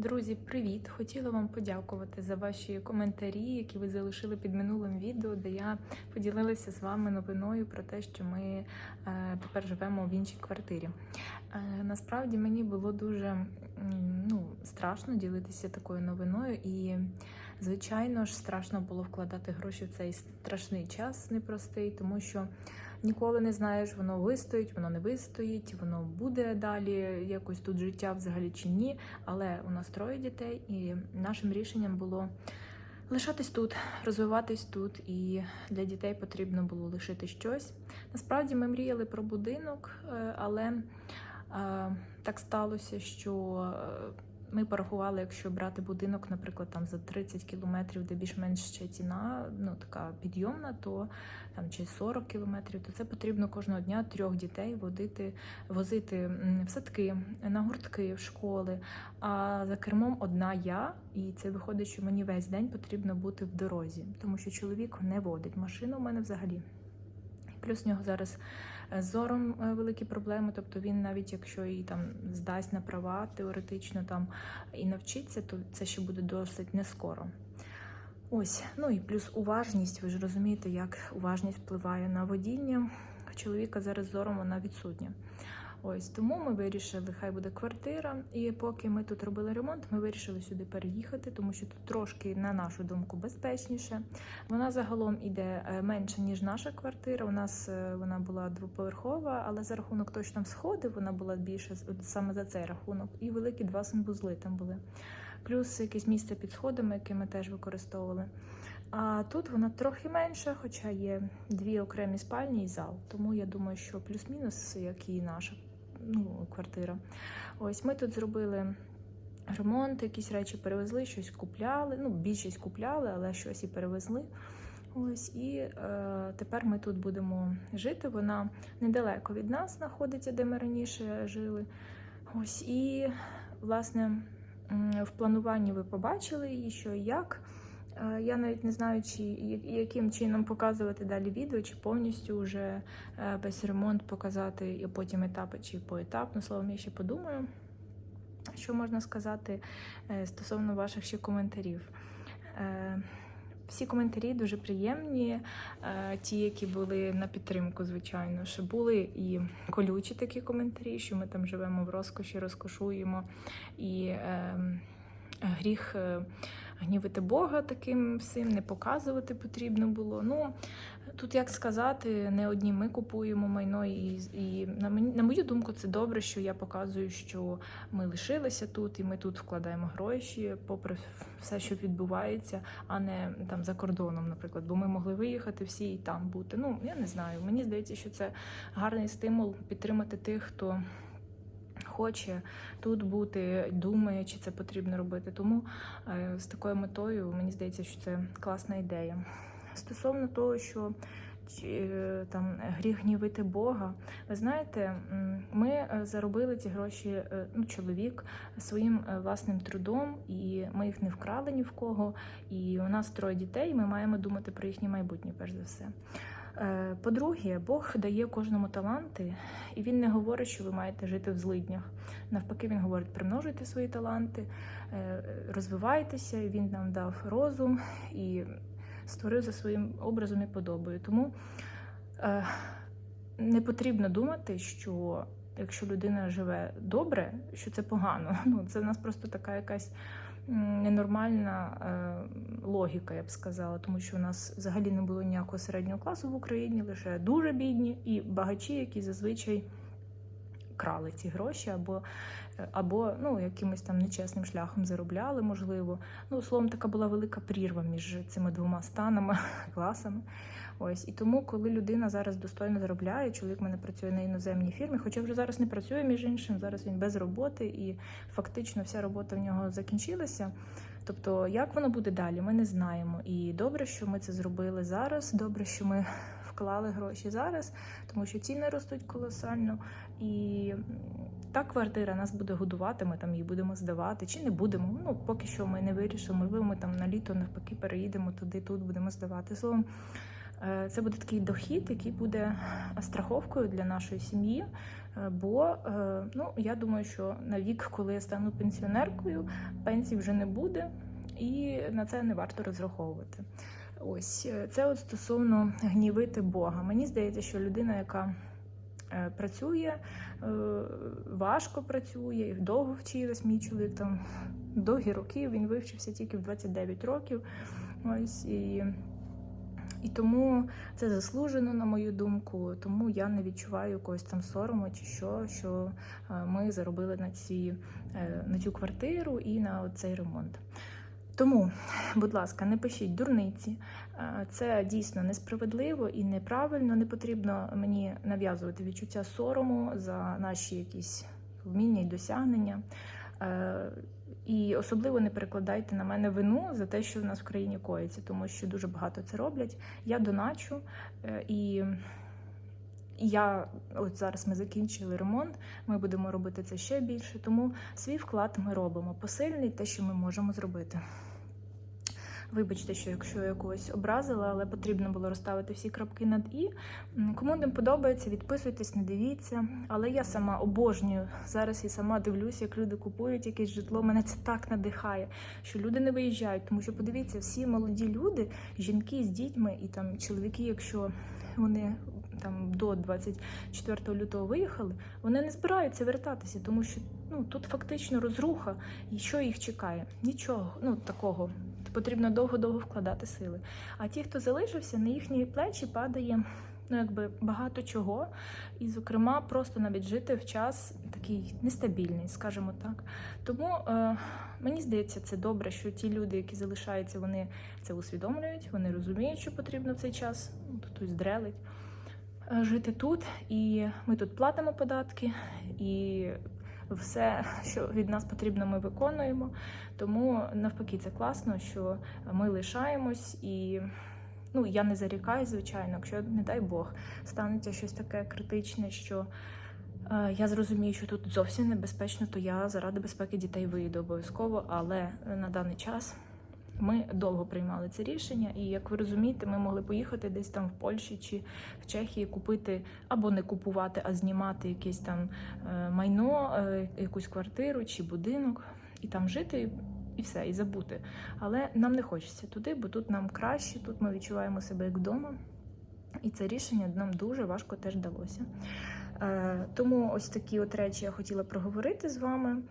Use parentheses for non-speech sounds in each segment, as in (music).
Друзі, привіт! Хотіла вам подякувати за ваші коментарі, які ви залишили під минулим відео, де я поділилася з вами новиною про те, що ми е, тепер живемо в іншій квартирі. Е, насправді мені було дуже ну, страшно ділитися такою новиною, і, звичайно ж, страшно було вкладати гроші в цей страшний час непростий, тому що. Ніколи не знаєш, воно вистоїть, воно не вистоїть, воно буде далі якось тут життя взагалі чи ні. Але у нас троє дітей, і нашим рішенням було лишатись тут, розвиватись тут. І для дітей потрібно було лишити щось. Насправді ми мріяли про будинок, е, але е, так сталося, що е, ми порахували, якщо брати будинок, наприклад, там за 30 кілометрів, де більш-менш ще ціна, ну така підйомна, то там чи 40 кілометрів, то це потрібно кожного дня трьох дітей водити, возити в садки, на гуртки, в школи. А за кермом одна я, і це виходить, що мені весь день потрібно бути в дорозі, тому що чоловік не водить машину у мене взагалі. Плюс в нього зараз з зором е, великі проблеми. Тобто він навіть якщо і там здасть на права теоретично там і навчиться, то це ще буде досить не скоро. Ось, ну і плюс уважність. Ви ж розумієте, як уважність впливає на водіння. Чоловіка зараз зором вона відсутня. Ось тому ми вирішили, хай буде квартира. І поки ми тут робили ремонт, ми вирішили сюди переїхати, тому що тут трошки, на нашу думку, безпечніше. Вона загалом іде е, менше, ніж наша квартира. У нас е, вона була двоповерхова, але за рахунок точно сходів вона була більше саме за цей рахунок. І великі два санвузли там були. Плюс якесь місце під сходами, яке ми теж використовували. А тут вона трохи менша, хоча є дві окремі спальні і зал. Тому я думаю, що плюс-мінус, як і наша ну, квартира. Ось ми тут зробили ремонт, якісь речі перевезли, щось купляли. Ну, більшість купляли, але щось і перевезли. Ось і е, тепер ми тут будемо жити. Вона недалеко від нас знаходиться, де ми раніше жили. Ось і, власне, в плануванні ви побачили її, що і як. Я навіть не знаю, чи яким чином показувати далі відео, чи повністю вже е, весь ремонт показати, і потім етапи, чи поетапно. Словом, я ще подумаю, що можна сказати е, стосовно ваших ще коментарів. Е, Всі коментарі дуже приємні, ті, які були на підтримку, звичайно, що були і колючі такі коментарі, що ми там живемо в розкоші, розкошуємо і е, гріх. Гнівити Бога таким всім, не показувати потрібно було. Ну тут як сказати, не одні ми купуємо майно, і, і на мені на мою думку, це добре, що я показую, що ми лишилися тут, і ми тут вкладаємо гроші, попри все, що відбувається, а не там за кордоном, наприклад. Бо ми могли виїхати всі і там бути. Ну я не знаю. Мені здається, що це гарний стимул підтримати тих, хто хоче тут бути, думає, чи це потрібно робити. Тому е, з такою метою мені здається, що це класна ідея. Стосовно того, що е, там гріх гнівити Бога, ви знаєте, ми е, заробили ці гроші, ну, чоловік своїм власним трудом, і ми їх не вкрали ні в кого. І у нас троє дітей. Ми маємо думати про їхнє майбутнє, перш за все. Е, По-друге, Бог дає кожному таланти, і він не говорить, що ви маєте жити в злиднях. Навпаки, він говорить, примножуйте свої таланти, е, розвивайтеся. Він нам дав розум і створив за своїм образом і подобою. Тому е, не потрібно думати, що якщо людина живе добре, що це погано. (laughs) Ну, це в нас просто така якась ненормальна е, логіка, я б сказала, тому що у нас взагалі не було ніякого середнього класу в Україні, лише дуже бідні і багачі, які зазвичай крали ці гроші або, або ну, якимось там нечесним шляхом заробляли, можливо. Ну, словом, така була велика прірва між цими двома станами, (laughs) класами. Ось і тому, коли людина зараз достойно заробляє, чоловік в мене працює на іноземній фірмі, хоча вже зараз не працює між іншим, зараз він без роботи, і фактично вся робота в нього закінчилася. Тобто, як воно буде далі, ми не знаємо. І добре, що ми це зробили зараз. Добре, що ми вклали гроші зараз, тому що ціни ростуть колосально. І та квартира нас буде годувати, ми там її будемо здавати, чи не будемо. Ну, поки що ми не вирішимо. Можливо, ми там на літо навпаки переїдемо туди, тут будемо здавати. Словом, е, це буде такий дохід, який буде страховкою для нашої сім'ї. Е, Бо е, ну, я думаю, що на вік, коли я стану пенсіонеркою, пенсії вже не буде, і на це не варто розраховувати. Ось е, це от стосовно гнівити Бога. Мені здається, що людина, яка е, працює, е, важко працює, довго вчилась, мій чоловік там довгі роки, він вивчився тільки в 29 років. Ось і, і тому це заслужено, на мою думку. Тому я не відчуваю якогось там сорому чи що, що ми заробили на ці на цю квартиру і на цей ремонт. Тому, будь ласка, не пишіть дурниці. Е, Це дійсно несправедливо і неправильно. Не потрібно мені нав'язувати відчуття сорому за наші якісь вміння і досягнення. Е, І особливо не перекладайте на мене вину за те, що в нас в країні коїться, тому що дуже багато це роблять. Я доначу е, і. Я от зараз ми закінчили ремонт. Ми будемо робити це ще більше. Тому свій вклад ми робимо посильний, те, що ми можемо зробити. Вибачте, що якщо я когось образила, але потрібно було розставити всі крапки над і. Кому не подобається, відписуйтесь, не дивіться. Але я сама обожнюю зараз і сама дивлюся, як люди купують якесь житло. Мене це так надихає, що люди не виїжджають. Тому що подивіться, всі молоді люди, жінки з дітьми і там чоловіки, якщо вони там до 24 лютого виїхали, вони не збираються вертатися, тому що ну тут фактично розруха, і що їх чекає? Нічого, ну такого. Потрібно довго-довго вкладати сили. А ті, хто залишився, на їхні плечі падає ну якби багато чого, і, зокрема, просто навіть жити в час такий нестабільний, скажімо так. Тому е, мені здається, це добре, що ті люди, які залишаються, вони це усвідомлюють, вони розуміють, що потрібно в цей час, ну, хтось дрелить. е, Жити тут, і ми тут платимо податки, і все, що від нас потрібно, ми виконуємо. Тому навпаки, це класно, що ми лишаємось і. Ну, я не зарікаю, звичайно, якщо, не дай Бог, станеться щось таке критичне, що е, я зрозумію, що тут зовсім небезпечно, то я заради безпеки дітей вийду обов'язково. Але на даний час ми довго приймали це рішення, і як ви розумієте, ми могли поїхати десь там в Польщі чи в Чехії, купити або не купувати, а знімати якесь там е, майно, е, якусь квартиру чи будинок, і там жити. І все, і забути. Але нам не хочеться туди, бо тут нам краще, тут ми відчуваємо себе як вдома. І це рішення нам дуже важко теж далося. Е, тому ось такі от речі я хотіла проговорити з вами.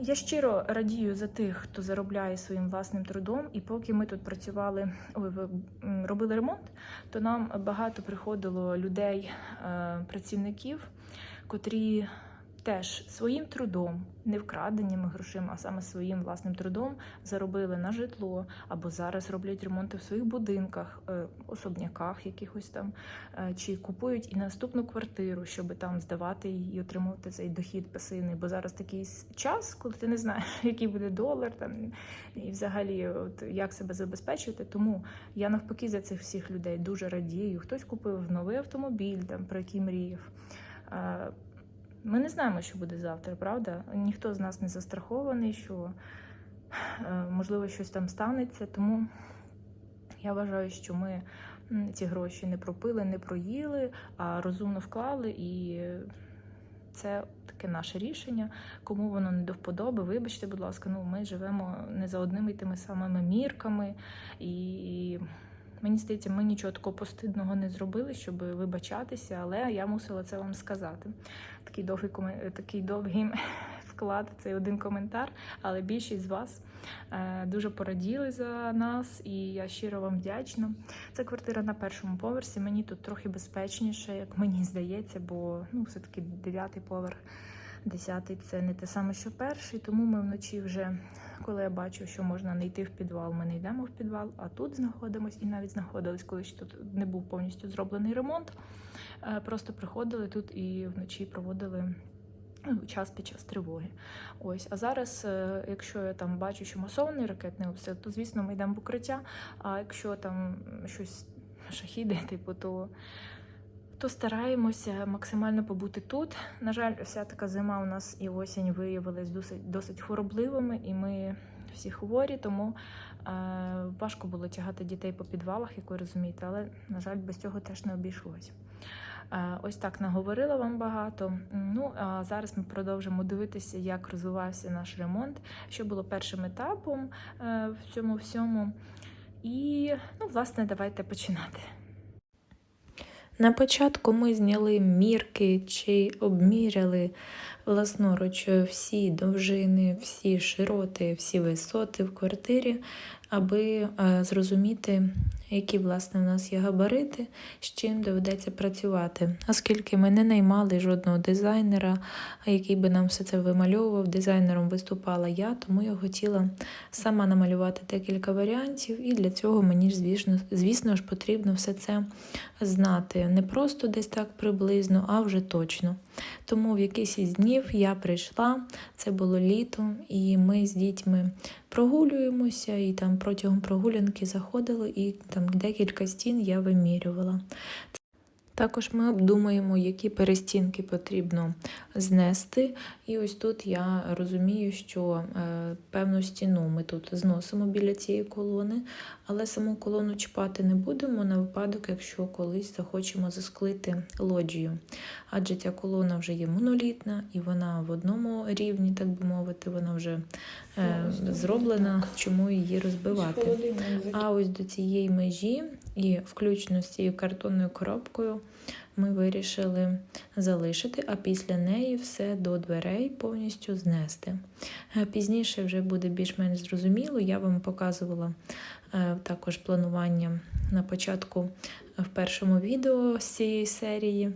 Я щиро радію за тих, хто заробляє своїм власним трудом. І поки ми тут працювали, ой, робили ремонт, то нам багато приходило людей, е, працівників, котрі теж своїм трудом, не вкраденими грошима, а саме своїм власним трудом заробили на житло або зараз роблять ремонти в своїх будинках, е, особняках якихось там, е, чи купують і наступну квартиру, щоб там здавати і отримувати цей дохід пасивний. Бо зараз такий час, коли ти не знаєш, (laughs) який буде долар, там і взагалі, от як себе забезпечувати. Тому я навпаки за цих всіх людей дуже радію. Хтось купив новий автомобіль, там про який мріяв. Ми не знаємо, що буде завтра, правда? Ніхто з нас не застрахований, що е, можливо щось там станеться. Тому я вважаю, що ми ці гроші не пропили, не проїли, а розумно вклали, і це таке наше рішення. Кому воно не до вподоби, вибачте, будь ласка, ну ми живемо не за одними тими самими мірками, і мені здається, ми нічого такого постидного не зробили, щоб вибачатися, але я мусила це вам сказати. Такий довгий такий довгий (laughs) вклад, цей один коментар, але більшість з вас е, дуже пораділи за нас, і я щиро вам вдячна. Це квартира на першому поверсі. Мені тут трохи безпечніше, як мені здається, бо ну, все-таки дев'ятий поверх, десятий це не те саме, що перший. Тому ми вночі вже, коли я бачу, що можна не йти в підвал, ми не йдемо в підвал, а тут знаходимось і навіть знаходились, коли тут не був повністю зроблений ремонт. Е, Просто приходили тут і вночі проводили. ну, Час під час тривоги. Ось, а зараз, е, якщо я там бачу, що масований ракетний обстріл, то звісно ми йдемо в укриття. А якщо там щось шахіди, типу, то, то стараємося максимально побути тут. На жаль, вся така зима у нас і осінь виявилась досить досить хворобливими, і ми всі хворі, тому е, важко було тягати дітей по підвалах, як ви розумієте, але на жаль, без цього теж не обійшлось. Е, Ось так наговорила вам багато. Ну а зараз ми продовжимо дивитися, як розвивався наш ремонт, що було першим етапом е, в цьому всьому. І, ну, власне, давайте починати. На початку ми зняли мірки чи обміряли власноруч всі довжини, всі широти, всі висоти в квартирі, аби е, зрозуміти, які власне у нас є габарити, з чим доведеться працювати. Оскільки ми не наймали жодного дизайнера, який би нам все це вимальовував, дизайнером виступала я, тому я хотіла сама намалювати декілька варіантів, і для цього мені ж, звісно, звісно ж потрібно все це знати. Не просто десь так приблизно, а вже точно. Тому в якийсь із днів я прийшла, це було літо, і ми з дітьми прогулюємося, і там протягом прогулянки заходили, і там декілька стін я вимірювала. Також ми обдумуємо, які перестінки потрібно знести. І ось тут я розумію, що е, певну стіну ми тут зносимо біля цієї колони, але саму колону чіпати не будемо на випадок, якщо колись захочемо засклити лоджію. Адже ця колона вже є монолітна і вона в одному рівні, так би мовити, вона вже е, зроблена, чому її розбивати. А ось до цієї межі, і включно з цією картонною коробкою, ми вирішили залишити, а після неї все до дверей повністю знести. Пізніше вже буде більш-менш зрозуміло. Я вам показувала також планування на початку е, в першому відео з цієї серії.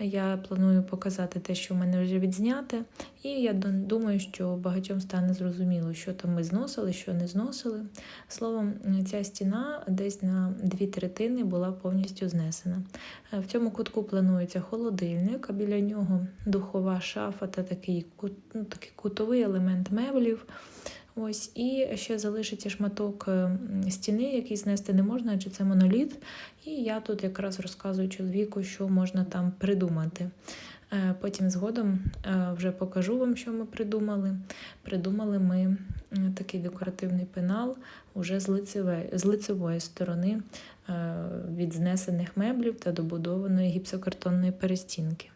Я планую показати те, що в мене вже відзняте, і я думаю, що багатьом стане зрозуміло, що там ми зносили, що не зносили. Словом, ця стіна десь на дві третини була повністю знесена. Е, В цьому кутку планується холодильник, а біля нього духова шафа та такий, ну, такий кутовий елемент меблів. Ось, і ще залишиться шматок е, стіни, який знести не можна, адже це моноліт. І я тут якраз розказую чоловіку, що можна там придумати. Е, Потім згодом е, вже покажу вам, що ми придумали. Придумали ми такий декоративний пенал уже з лицевої, з лицевої сторони від знесених меблів та добудованої гіпсокартонної перестінки.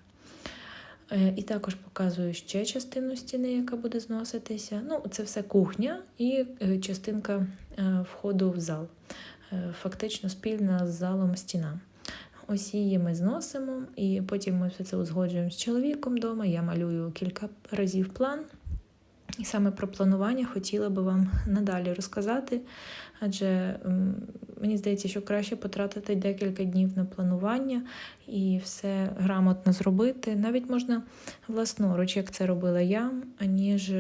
Е, І також показую ще частину стіни, яка буде зноситися. Ну, це все кухня і е, частинка е, входу в зал. Фактично спільна з залом стіна. Ось її ми зносимо, і потім ми все це узгоджуємо з чоловіком вдома. Я малюю кілька разів план. І саме про планування хотіла би вам надалі розказати, адже мені здається, що краще потратити декілька днів на планування і все грамотно зробити. Навіть можна власноруч, як це робила я, аніж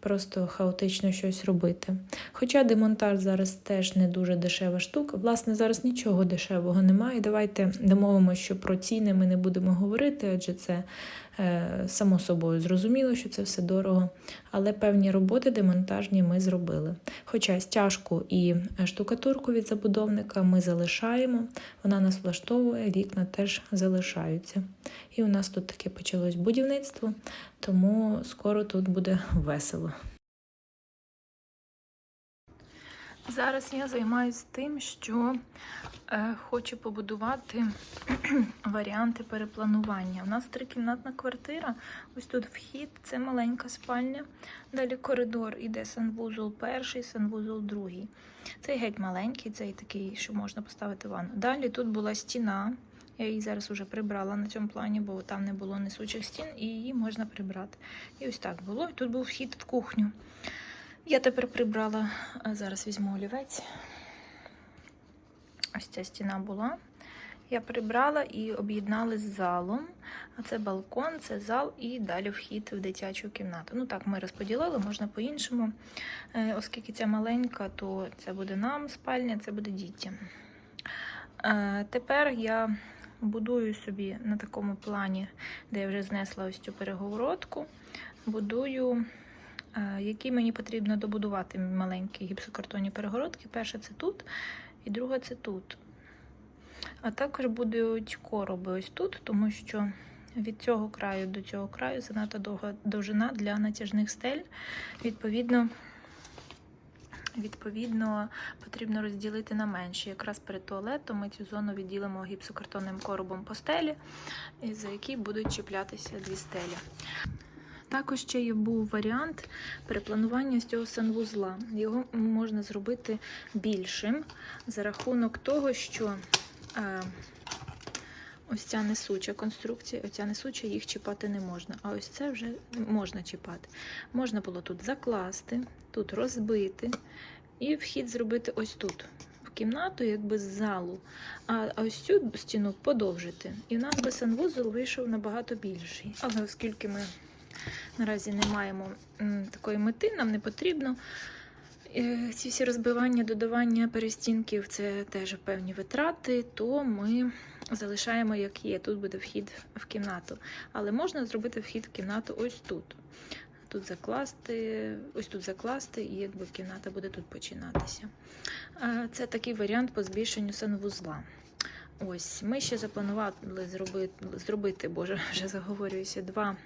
просто хаотично щось робити. Хоча демонтаж зараз теж не дуже дешева штука. Власне, зараз нічого дешевого немає. Давайте домовимося, що про ціни ми не будемо говорити, адже це само собою зрозуміло, що це все дорого. Але певні роботи демонтажні ми зробили. Хоча стяжку і штукатурку від забудовника ми залишаємо, вона нас влаштовує, вікна теж залишаються. І у нас тут таке почалось будівництво, тому скоро тут буде (laughs) весело. Зараз я займаюся тим, що е, хочу побудувати (clears throat) варіанти перепланування. У нас трикімнатна квартира. Ось тут вхід, це маленька спальня. Далі коридор іде санвузол перший, санвузол другий. Цей геть маленький, цей такий, що можна поставити ванну. Далі тут була стіна. Я її зараз вже прибрала на цьому плані, бо там не було несучих стін, і її можна прибрати. І ось так було. І тут був вхід в кухню. Я тепер прибрала, а зараз візьму олівець. Ось ця стіна була. Я прибрала і об'єднали з залом. А це балкон, це зал і далі вхід в дитячу кімнату. Ну так, ми розподілили, можна по-іншому. Е, Оскільки ця маленька, то це буде нам спальня, це буде дітям. Е, Тепер я будую собі на такому плані, де я вже знесла ось цю перегородку, будую е, які мені потрібно добудувати маленькі гіпсокартонні перегородки. Перша це тут, і друга це тут. А також будуть короби ось тут, тому що від цього краю до цього краю занадто довга довжина для натяжних стель. Відповідно, Відповідно, потрібно розділити на менші. Якраз перед туалетом ми цю зону відділимо гіпсокартонним коробом по стелі, за який будуть чіплятися дві стелі. Також ще є був варіант перепланування з цього санвузла. Його можна зробити більшим за рахунок того, що е, ось ця несуча конструкція, оця несуча, їх чіпати не можна. А ось це вже можна чіпати. Можна було тут закласти, тут розбити і вхід зробити ось тут. Кімнату, якби з залу, а ось цю стіну подовжити. І в нас би санвузол вийшов набагато більший. Але оскільки ми наразі не маємо такої мети, нам не потрібно. Е, Ці всі розбивання, додавання перестінків це теж певні витрати, то ми залишаємо як є. Тут буде вхід в кімнату. Але можна зробити вхід в кімнату ось тут. Тут закласти, ось тут закласти, і якби кімната буде тут починатися. Це такий варіант по збільшенню санвузла. Ось, ми ще запланували зробити, зробити боже, (laughs) вже заговорююся, два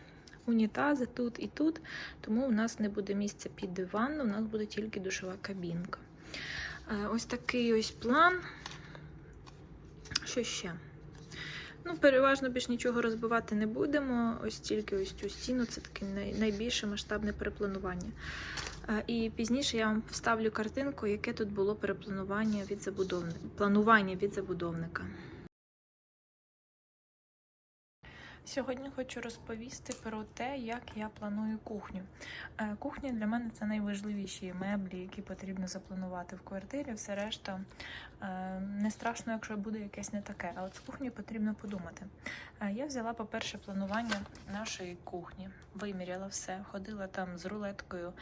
унітази тут і тут, тому у нас не буде місця під ванну, у нас буде тільки душова кабінка. Е, Ось такий ось план. Що ще? Ну, переважно більш нічого розбивати не будемо. Ось тільки ось цю стіну це таке найбільше масштабне перепланування. Е, І пізніше я вам вставлю картинку, яке тут було перепланування від забудовника. Планування від забудовника. Сьогодні хочу розповісти про те, як я планую кухню. Е, Кухня для мене це найважливіші меблі, які потрібно запланувати в квартирі. Все решта е, не страшно, якщо буде якесь не таке. А от з кухнею потрібно подумати. Е, Я взяла, по-перше, планування нашої кухні, виміряла все, ходила там з рулеткою,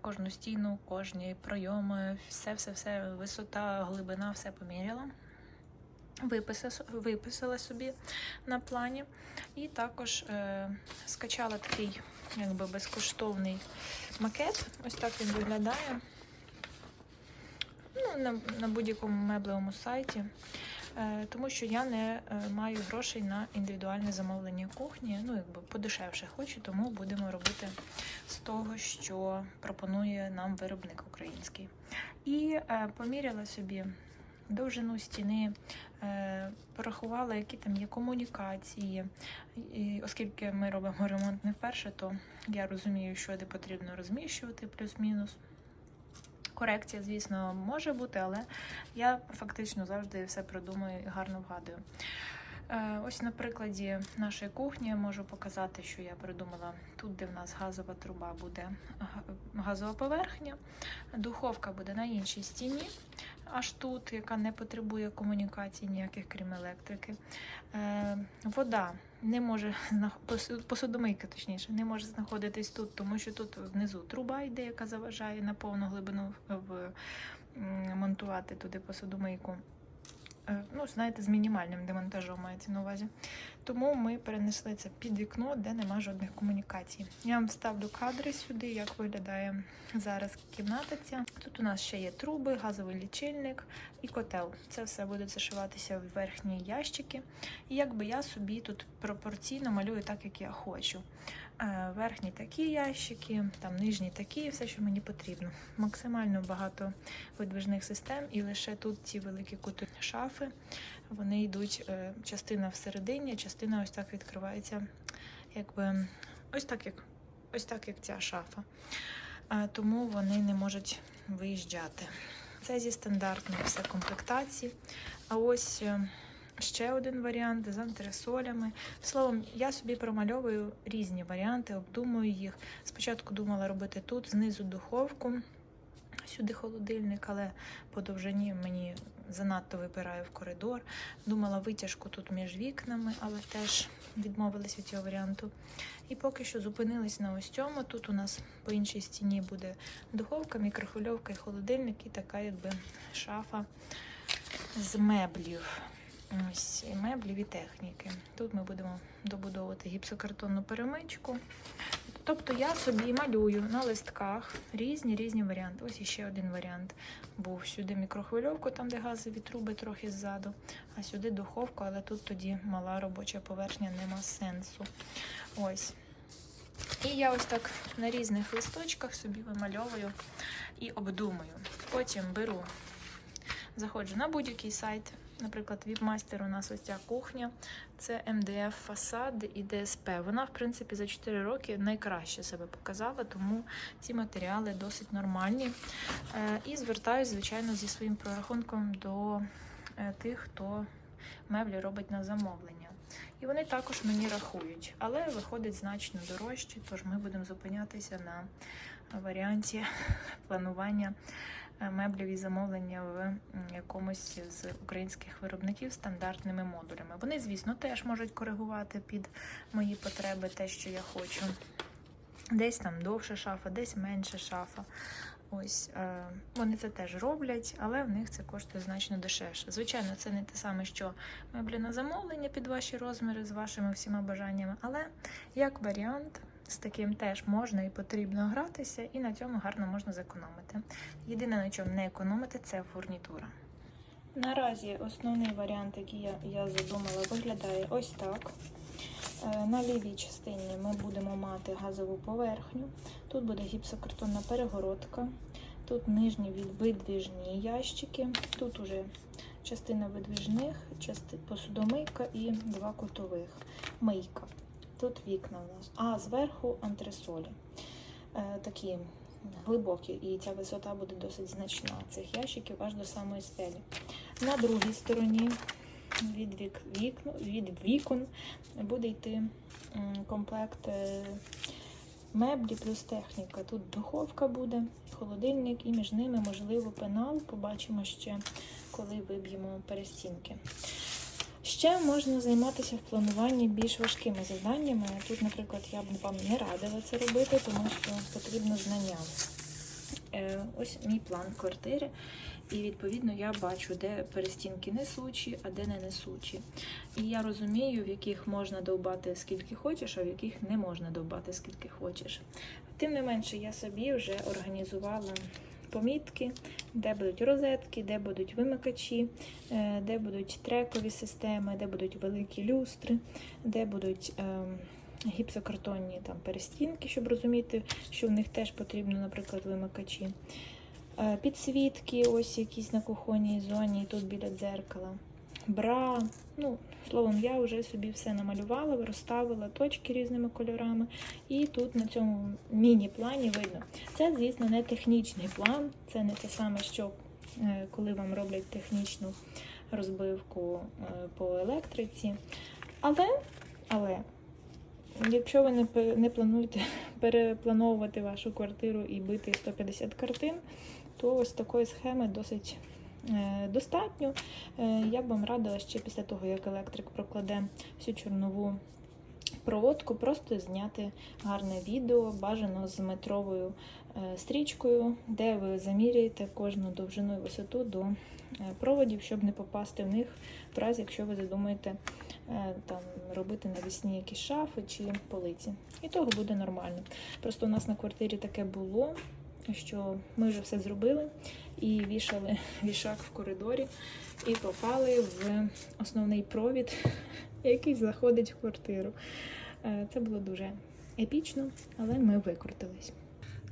кожну стіну, кожні пройоми, все, все, все, висота, глибина, все поміряла. Виписала, собі на плані. І також е, скачала такий якби безкоштовний макет. Ось так він виглядає. Ну, на, на будь-якому меблевому сайті. Е, тому що я не е, маю грошей на індивідуальне замовлення кухні. Ну, якби подешевше хочу, тому будемо робити з того, що пропонує нам виробник український. І е, поміряла собі довжину стіни, е, порахувала, які там є комунікації. І оскільки ми робимо ремонт не вперше, то я розумію, що де потрібно розміщувати плюс-мінус. Корекція, звісно, може бути, але я фактично завжди все продумую і гарно вгадую. Е, Ось на прикладі нашої кухні я можу показати, що я придумала тут, де в нас газова труба буде газова поверхня, духовка буде на іншій стіні, аж тут, яка не потребує комунікацій ніяких, крім електрики. Е, Вода не може посудомийка, точніше, не може знаходитись тут, тому що тут внизу труба йде, яка заважає на повну глибину в, монтувати туди посудомийку. Е, Ну, знаєте, з мінімальним демонтажом мається на увазі. Тому ми перенесли це під вікно, де нема жодних комунікацій. Я вам вставлю кадри сюди, як виглядає зараз кімната ця. Тут у нас ще є труби, газовий лічильник і котел. Це все буде зашиватися в верхні ящики. І якби я собі тут пропорційно малюю так, як я хочу. Е, Верхні такі ящики, там нижні такі, все, що мені потрібно. Максимально багато видвижних систем, і лише тут ці великі кути шафи. Вони йдуть е, частина всередині, частина ось так відкривається, якби ось так, як ось так, як ця шафа. Тому вони не можуть виїжджати. Це зі стандартної все комплектації. А ось е, ще один варіант з антресолями. Словом, я собі промальовую різні варіанти, обдумую їх. Спочатку думала робити тут, знизу духовку, сюди холодильник, але по довжині мені занадто випирає в коридор. Думала витяжку тут між вікнами, але теж відмовилась від цього варіанту. І поки що зупинились на ось цьому. Тут у нас по іншій стіні буде духовка, мікрохвильовка і холодильник, і така якби шафа з меблів. Ось і меблів і техніки. Тут ми будемо добудовувати гіпсокартонну перемичку. Тобто я собі малюю на листках різні різні варіанти. Ось іще один варіант був сюди мікрохвильовку, там де газові труби трохи ззаду, а сюди духовку, але тут тоді мала робоча поверхня, нема сенсу. Ось. І я ось так на різних листочках собі вимальовую і обдумую. Потім беру, заходжу на будь-який сайт. Наприклад, Віпмастер у нас ось ця кухня. Це МДФ фасад і ДСП. Вона, в принципі, за 4 роки найкраще себе показала, тому ці матеріали досить нормальні. Е, І звертаюся, звичайно, зі своїм прорахунком до е, тих, хто меблі робить на замовлення. І вони також мені рахують, але виходить значно дорожче, тож ми будемо зупинятися на варіанті (laughs) планування е, меблів і замовлення в якомусь з українських виробників стандартними модулями. Вони, звісно, теж можуть коригувати під мої потреби те, що я хочу. Десь там довша шафа, десь менша шафа. Ось е, вони це теж роблять, але в них це коштує значно дешевше. Звичайно, це не те саме, що меблі на замовлення під ваші розміри з вашими всіма бажаннями, але як варіант. З таким теж можна і потрібно гратися, і на цьому гарно можна зекономити. Єдине, на чому не економити, це фурнітура. Наразі основний варіант, який я, я задумала, виглядає ось так. Е, На лівій частині ми будемо мати газову поверхню. Тут буде гіпсокартонна перегородка, тут нижні видвіжні ящики, тут уже частина видвіжних, посудомийка і два кутових. Мийка. Тут вікна у нас. А зверху антресолі. Е, такі глибокі, і ця висота буде досить значна цих ящиків аж до самої стелі. На другій стороні від, вік, вікну, від вікон буде йти комплект е, меблі плюс техніка. Тут духовка буде, холодильник і між ними, можливо, пенал. Побачимо ще, коли виб'ємо перестінки. Ще можна займатися в плануванні більш важкими завданнями. Тут, наприклад, я б вам не радила це робити, тому що потрібно знання. Е, Ось мій план квартири. І відповідно я бачу, де перестінки несучі, а де не несучі. І я розумію, в яких можна довбати скільки хочеш, а в яких не можна довбати скільки хочеш. Тим не менше, я собі вже організувала помітки, де будуть розетки, де будуть вимикачі, е, де будуть трекові системи, де будуть великі люстри, де будуть. ем, Гіпсокартонні там перестінки, щоб розуміти, що в них теж потрібно, наприклад, вимикачі. Е, Підсвітки, ось якісь на кухонній зоні, і тут біля дзеркала. Бра. Ну, словом, я вже собі все намалювала, розставила точки різними кольорами. І тут на цьому міні-плані видно. Це, звісно, не технічний план, це не те саме, що е, коли вам роблять технічну розбивку е, по електриці. Але, але Якщо ви не, не плануєте (laughs) переплановувати вашу квартиру і бити 150 картин, то ось такої схеми досить достатньо. Е, я б вам радила ще після того, як електрик прокладе всю чорнову проводку, просто зняти гарне відео, бажано з метровою е, стрічкою, де ви заміряєте кожну довжину і висоту до е, проводів, щоб не попасти в них, в разі, якщо ви задумаєте е, там робити навісні якісь шафи чи полиці. І того буде нормально. Просто у нас на квартирі таке було, що ми вже все зробили і вішали (laughs) вішак в коридорі, і попали в основний провід, який заходить в квартиру. Е, Це було дуже епічно, але ми викрутились.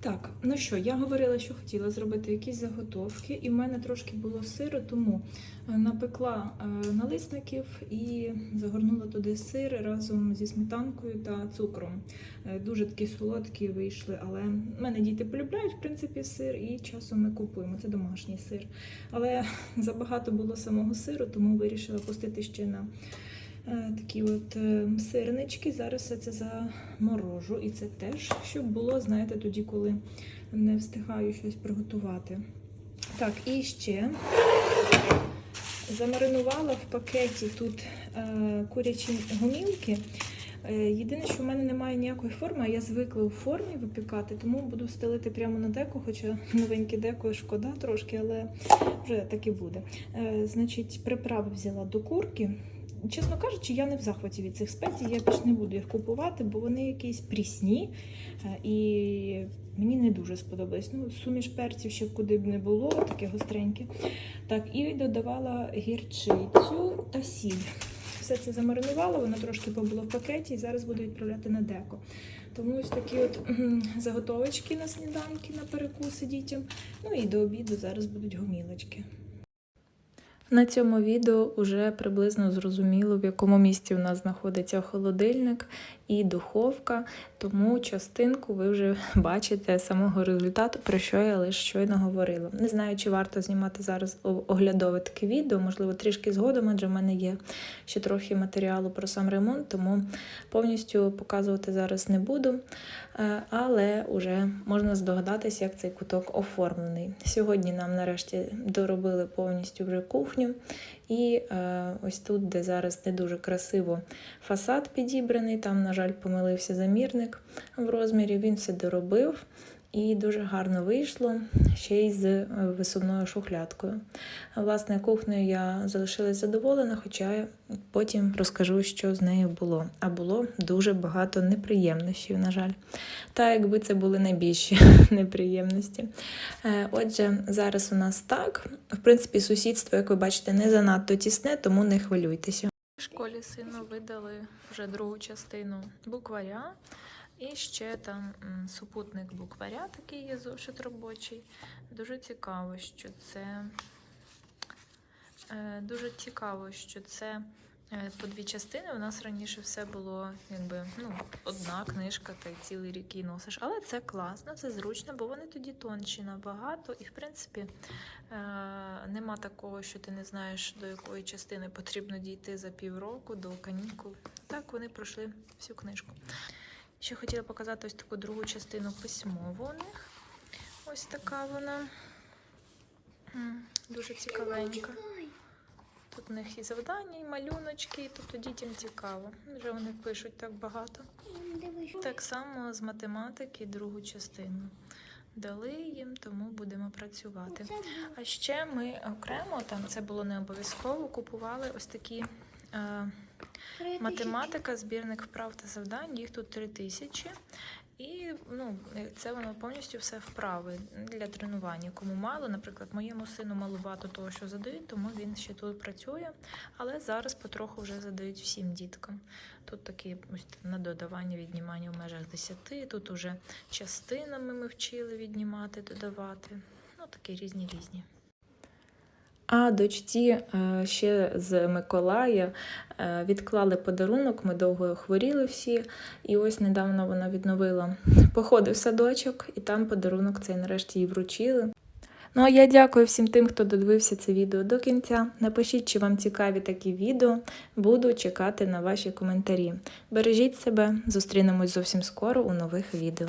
Так, ну що, я говорила, що хотіла зробити якісь заготовки, і в мене трошки було сиру, тому е, напекла е, налисників і загорнула туди сир разом зі сметанкою та цукром. Е, Дуже такі солодкі вийшли, але мене діти полюбляють в принципі сир, і часом ми купуємо. Це домашній сир. Але (laughs) забагато було самого сиру, тому вирішила пустити ще на такі от е, сирнички. Зараз все це заморожу. І це теж, щоб було, знаєте, тоді, коли не встигаю щось приготувати. Так, і ще замаринувала в пакеті тут е, курячі гумілки. Е, Єдине, що в мене немає ніякої форми, а я звикла у формі випікати, тому буду стелити прямо на деко, хоча новеньке деко шкода трошки, але вже так і буде. Е, Значить, приправи взяла до курки. Чесно кажучи, я не в захваті від цих спецій, я більш не буду їх купувати, бо вони якісь прісні е, і мені не дуже сподобались. Ну, суміш перців ще куди б не було, таке гостреньке. Так, і додавала гірчицю та сіль. Все це замаринувала, воно трошки побуло в пакеті і зараз буду відправляти на деко. Тому ось такі от заготовочки на сніданки, на перекуси дітям. Ну і до обіду зараз будуть гомілочки. На цьому відео вже приблизно зрозуміло, в якому місці у нас знаходиться холодильник і духовка, тому частинку ви вже (laughs) бачите самого результату, про що я лише щойно говорила. Не знаю, чи варто знімати зараз оглядове таке відео, можливо, трішки згодом, адже в мене є ще трохи матеріалу про сам ремонт, тому повністю показувати зараз не буду. Е, Але вже можна здогадатися, як цей куток оформлений. Сьогодні нам нарешті доробили повністю вже кухню. І е, ось тут, де зараз не дуже красиво фасад підібраний, там, на жаль, помилився замірник в розмірі. Він все доробив і дуже гарно вийшло ще й з е, висувною шухлядкою. Власне, кухнею я залишилась задоволена, хоча потім розкажу, що з нею було. А було дуже багато неприємностей, на жаль. Та якби це були найбільші (laughs) неприємності. Е, Отже, зараз у нас так. В принципі, сусідство, як ви бачите, не занадто тісне, тому не хвилюйтеся. В школі сину видали вже другу частину букваря. І ще там супутник букваря, такий є зошит робочий. Дуже цікаво, що це е, дуже цікаво, що це е, по дві частини. У нас раніше все було якби ну, одна книжка, та й цілий рік її носиш. Але це класно, це зручно, бо вони тоді тонші набагато. І в принципі е, нема такого, що ти не знаєш, до якої частини потрібно дійти за півроку до канікул. Так вони пройшли всю книжку. Ще хотіла показати ось таку другу частину письмову у них. Ось така вона. Дуже цікавенька. Тут у них і завдання, і малюночки, тобто дітям цікаво. Вже вони пишуть так багато. Так само з математики другу частину. Дали їм, тому будемо працювати. А ще ми окремо, там це було не обов'язково, купували ось такі е, математика, збірник вправ та завдань, їх тут три тисячі. І ну, це воно повністю все вправи для тренування. Кому мало, наприклад, моєму сину малувато того, що задають, тому він ще тут працює. Але зараз потроху вже задають всім діткам. Тут такі ось на додавання, віднімання в межах 10, тут уже частинами ми вчили віднімати, додавати. Ну, такі різні різні. А дочці е, ще з Миколая е, відклали подарунок. Ми довго хворіли всі, і ось недавно вона відновила походи в садочок, і там подарунок цей нарешті їй вручили. Ну а я дякую всім тим, хто додивився це відео до кінця. Напишіть, чи вам цікаві такі відео. Буду чекати на ваші коментарі. Бережіть себе, зустрінемось зовсім скоро у нових відео.